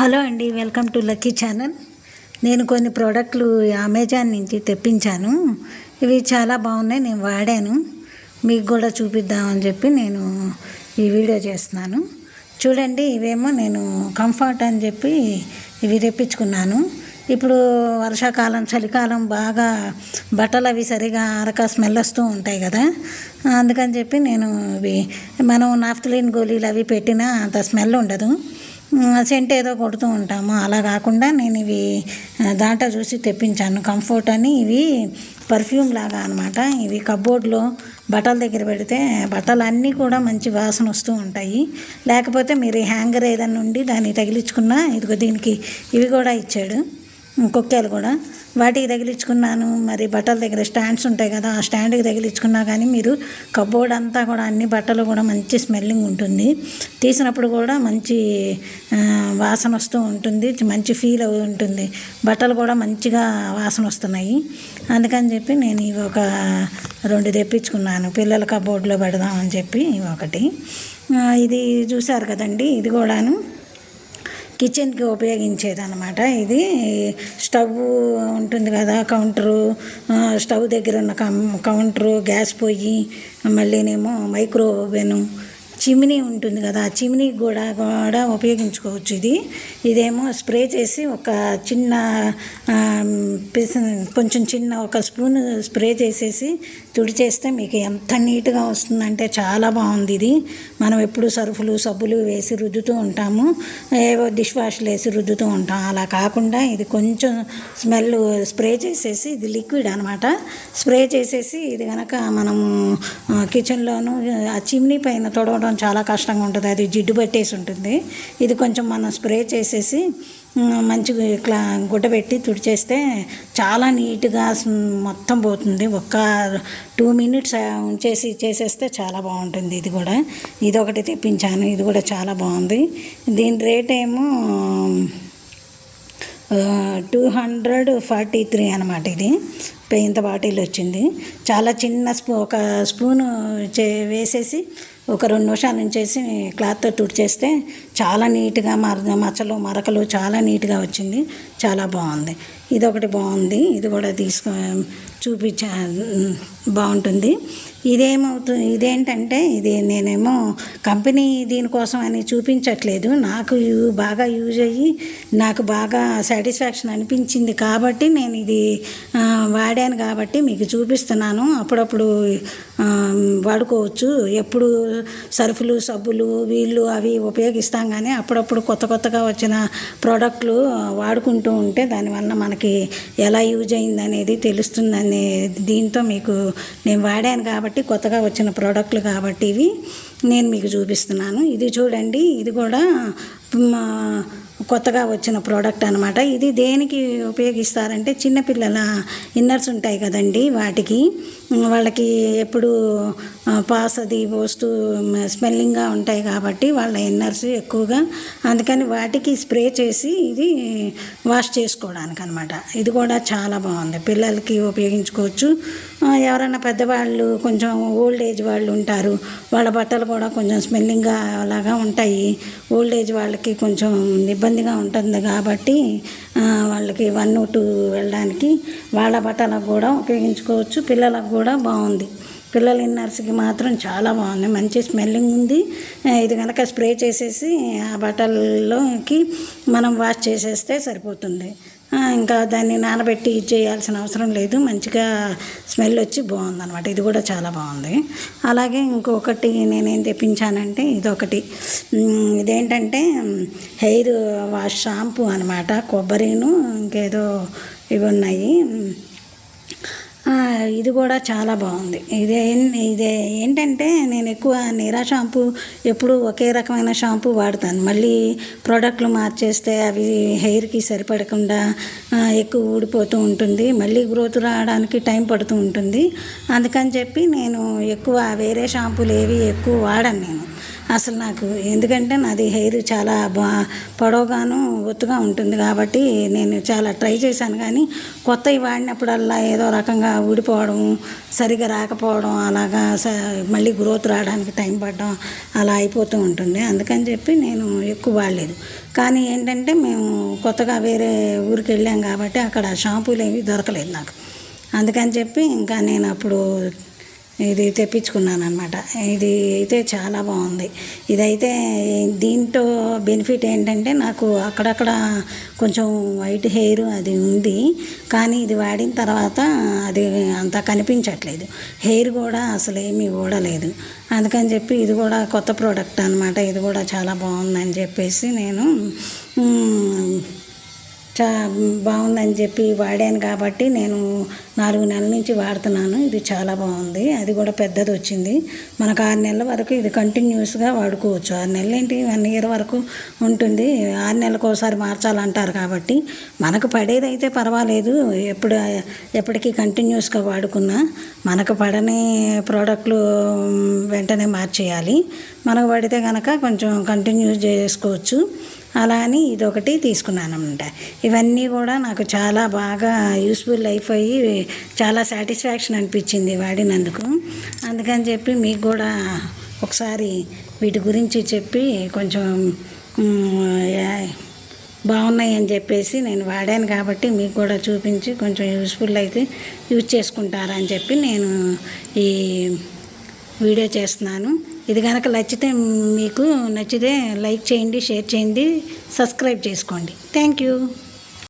Hello అండి welcome to lucky channel. నేను కొన్ని ప్రోడక్ట్లు అమెజాన్ నుంచి తెప్పించాను. ఇవి చాలా బాగున్నాయి నేను వాడాను. మీకు కూడా చూపిద్దామని చెప్పి నేను ఈ వీడియో చేస్తున్నాను. చూడండి ఇవేమో నేను కంఫర్ట్ అని చెప్పి ఇవి తెప్పించుకున్నాను. ఇప్పుడు వర్షాకాలం చలికాలం బాగా బట్టలు అవి సరిగా ఆరక స్మెల్ వస్తూ ఉంటాయి కదా. అందుకని చెప్పి నేను ఇవి మనం నాఫ్తలిన్ గోళీలు అవి పెట్టినా అంత స్మెల్ ఉండదు. సెంట్ ఏదో కొడుతూ ఉంటాము. అలా కాకుండా నేను ఇవి దాంట్లో చూసి తెప్పించాను. కంఫర్ట్ అని ఇవి పర్ఫ్యూమ్ లాగా అనమాట ఇవి కబోర్డ్లో బట్టల దగ్గర పెడితే బట్టలు అన్నీ కూడా మంచి వాసన వస్తూ ఉంటాయి. లేకపోతే మీరు హ్యాంగర్ ఏదైనా ఉండి దాన్ని తగిలించుకున్నా ఇదిగో దీనికి ఇవి కూడా ఇచ్చాడు. కుక్కలు కూడా. వాటికి తగిలించుకున్నాను. మరి బట్టల దగ్గర స్టాండ్స్ ఉంటాయి కదా ఆ స్టాండ్కి తగిలించుకున్నా కానీ మీరు కబోర్డ్ అంతా కూడా అన్ని బట్టలు కూడా మంచి స్మెల్లింగ్ ఉంటుంది. తీసినప్పుడు కూడా మంచి వాసన వస్తూ ఉంటుంది. మంచి ఫీల్ ఉంటుంది. బట్టలు కూడా మంచిగా వాసన వస్తున్నాయి. అందుకని చెప్పి నేను ఇవి ఒక రెండు తెప్పించుకున్నాను. పిల్లల కబోర్డ్లో పెడదామని చెప్పి ఇవి ఒకటి. ఇది చూశారు కదండి. ఇది కూడాను కిచెన్కి ఉపయోగించేదనమాట ఇది స్టవ్ ఉంటుంది కదా కౌంటరు స్టవ్ దగ్గర ఉన్న కం కౌంటరు గ్యాస్ పొయ్యి మళ్ళీనేమో మైక్రో ఓవెను చిమ్నీ ఉంటుంది కదా ఆ చిమ్నీకి కూడా కూడా ఉపయోగించుకోవచ్చు ఇది. ఇదేమో స్ప్రే చేసి ఒక చిన్న పిస- కొంచెం చిన్న ఒక స్పూన్ స్ప్రే చేసేసి తుడిచేస్తే మీకు ఎంత నీట్గా వస్తుందంటే చాలా బాగుంది ఇది. మనం ఎప్పుడు సరుఫులు సబ్బులు వేసి రుద్దుతూ ఉంటాము. ఏవో డిష్ వాష్లు వేసి రుద్దుతూ ఉంటాం. అలా కాకుండా ఇది కొంచెం స్మెల్ స్ప్రే చేసేసి ఇది లిక్విడ్ అనమాట స్ప్రే చేసేసి ఇది కనుక మనము కిచెన్లోను ఆ చిమ్నీ పైన తొడవడం చాలా కష్టంగా ఉంటుంది. అది జిడ్డు పట్టేసి ఉంటుంది. ఇది కొంచెం మనం స్ప్రే చేసేసి మంచి మంచిగా ఇట్లా గుడ్డ పెట్టి తుడిచేస్తే చాలా నీట్గా మొత్తం పోతుంది. ఒక్క టూ మినిట్స్ ఉంచేసి చేసేస్తే చాలా బాగుంటుంది. ఇది కూడా. ఇది ఒకటి తెప్పించాను. ఇది కూడా చాలా బాగుంది. దీని రేట్ ఏమో టూ హండ్రెడ్ ఫార్టీ త్రీ అనమాట ఇది ఇంత బాటిల్ వచ్చింది. చాలా చిన్న స్పూ ఒక స్పూను చే వేసేసి ఒక రెండు నిమిషాల నుంచి క్లాత్తో తుడిచేస్తే చాలా నీట్గా మర మచ్చలు మరకలు చాలా నీట్గా వచ్చింది. చాలా బాగుంది. ఇది ఒకటి బాగుంది. ఇది కూడా తీసుకో చూపించా బాగుంటుంది. ఇదేమవుతుంది ఇదేంటంటే ఇది నేనేమో కంపెనీ దీనికోసం అని చూపించట్లేదు. నాకు యూ- బాగా యూజ్ అయ్యి నాకు బాగా సాటిస్ఫాక్షన్ అనిపించింది కాబట్టి నేను ఇది వాడాను కాబట్టి మీకు చూపిస్తున్నాను. అప్పుడప్పుడు వాడుకోవచ్చు. ఎప్పుడు సర్ఫులు సబ్బులు వీళ్ళు అవి ఉపయోగిస్తాం కానీ అప్పుడప్పుడు కొత్త కొత్తగా వచ్చిన ప్రోడక్ట్లు వాడుకుంటూ ఉంటే దానివల్ల మనకి ఎలా యూజ్ అయింది అనేది తెలుస్తుందనే దీంతో మీకు నేను వాడాను కాబట్టి కొత్తగా వచ్చిన ప్రోడక్ట్లు కాబట్టి ఇవి నేను మీకు చూపిస్తున్నాను. ఇది చూడండి ఇది కూడా మా కొత్తగా వచ్చిన ప్రోడక్ట్ అనమాట ఇది దేనికి ఉపయోగిస్తారంటే చిన్నపిల్లల ఇన్నర్స్ ఉంటాయి కదండి వాటికి. వాళ్ళకి ఎప్పుడు పాస్ అది పోస్తూ స్మెల్లింగ్గా ఉంటాయి కాబట్టి వాళ్ళ ఇన్నర్స్ ఎక్కువగా. అందుకని వాటికి స్ప్రే చేసి ఇది వాష్ చేసుకోవడానికి అనమాట ఇది కూడా చాలా బాగుంది. పిల్లలకి ఉపయోగించుకోవచ్చు. ఎవరైనా పెద్దవాళ్ళు కొంచెం ఓల్డ్ ఏజ్ వాళ్ళు ఉంటారు వాళ్ళ బట్టలు కూడా కొంచెం స్మెల్లింగ్గా అలాగా ఉంటాయి. ఓల్డ్ ఏజ్ వాళ్ళకి కొంచెం ఇబ్బందిగా ఉంటుంది కాబట్టి వాళ్ళకి వన్ టూ వెళ్ళడానికి వాళ్ళ బట్టలకు కూడా ఉపయోగించుకోవచ్చు. పిల్లలకు కూడా కూడా బాగుంది. పిల్లల ఇన్నర్స్కి మాత్రం చాలా బాగుంది. మంచి స్మెల్లింగ్ ఉంది. ఇది కనుక స్ప్రే చేసేసి ఆ బట్టల్లోకి మనం వాష్ చేసేస్తే సరిపోతుంది. ఇంకా దాన్ని నానబెట్టి చేయాల్సిన అవసరం లేదు. మంచిగా స్మెల్ వచ్చి బాగుంది అనమాట ఇది కూడా చాలా బాగుంది. అలాగే ఇంకొకటి నేనేం తెప్పించానంటే ఇదొకటి. ఇదేంటంటే హెయిర్ వాష్ షాంపూ అనమాట కొబ్బరిను ఇంకేదో ఇవి ఉన్నాయి. ఇది కూడా చాలా బాగుంది. ఇదే ఇదే ఏంటంటే నేను ఎక్కువ నీరా షాంపూ ఎప్పుడు ఒకే రకమైన షాంపూ వాడతాను. మళ్ళీ ప్రోడక్ట్లు మార్చేస్తే అవి హెయిర్కి సరిపడకుండా ఎక్కువ ఊడిపోతూ ఉంటుంది. మళ్ళీ గ్రోత్ రావడానికి టైం పడుతూ ఉంటుంది. అందుకని చెప్పి నేను ఎక్కువ వేరే షాంపూలు ఏవి ఎక్కువ వాడను నేను. అసలు నాకు ఎందుకంటే నాది హెయిర్ చాలా బా పొడవుగాను ఒత్తుగా ఉంటుంది కాబట్టి నేను చాలా ట్రై చేశాను కానీ కొత్తవి వాడినప్పుడల్లా ఏదో రకంగా ఊడిపోవడం సరిగా రాకపోవడం అలాగా స- మళ్ళీ గ్రోత్ రావడానికి టైం పడడం అలా అయిపోతూ ఉంటుంది. అందుకని చెప్పి నేను ఎక్కువ వాడలేదు. కానీ ఏంటంటే మేము కొత్తగా వేరే ఊరికి వెళ్ళాం కాబట్టి అక్కడ షాంపూలు ఏవి దొరకలేదు నాకు. అందుకని చెప్పి ఇంకా నేను అప్పుడు ఇది తెప్పించుకున్నాను అనమాట ఇది అయితే చాలా బాగుంది. ఇదైతే దీంతో బెనిఫిట్ ఏంటంటే నాకు అక్కడక్కడ కొంచెం వైట్ హెయిర్ అది ఉంది. కానీ ఇది వాడిన తర్వాత అది అంత కనిపించట్లేదు. హెయిర్ కూడా అసలు ఏమీ ఊడలేదు. అందుకని చెప్పి ఇది కూడా కొత్త ప్రోడక్ట్ అనమాట ఇది కూడా చాలా బాగుందని చెప్పేసి నేను చా బాగుందని చెప్పి వాడాను కాబట్టి నేను నాలుగు నెలల నుంచి వాడుతున్నాను. ఇది చాలా బాగుంది. అది కూడా పెద్దది వచ్చింది. మనకు ఆరు నెలల వరకు ఇది కంటిన్యూస్గా వాడుకోవచ్చు. ఆరు నెలలు ఏంటి? వన్ ఇయర్ వరకు ఉంటుంది. ఆరు నెలలకు ఒకసారి మార్చాలంటారు కాబట్టి. మనకు పడేది అయితే పర్వాలేదు. ఎప్పుడు ఎప్పటికీ కంటిన్యూస్గా వాడుకున్నా మనకు పడని ప్రోడక్ట్లు వెంటనే మార్చేయాలి. మనకు పడితే కనుక కొంచెం కంటిన్యూస్ చేసుకోవచ్చు. అలా అని ఇదొకటి తీసుకున్నాను అనమాట ఇవన్నీ కూడా నాకు చాలా బాగా యూస్ఫుల్ లైఫ్ అయ్యి చాలా సాటిస్ఫాక్షన్ అనిపించింది వాడినందుకు. అందుకని చెప్పి మీకు కూడా ఒకసారి వీటి గురించి చెప్పి కొంచెం బాగున్నాయి అని చెప్పేసి నేను వాడాను కాబట్టి మీకు కూడా చూపించి కొంచెం యూస్ఫుల్ అయితే యూజ్ చేసుకుంటారా అని చెప్పి నేను ఈ వీడియో చేస్తున్నాను. ఇది కనుక నచ్చితే మీకు నచ్చితే లైక్ చేయండి షేర్ చేయండి సబ్స్క్రైబ్ చేసుకోండి. Thank you.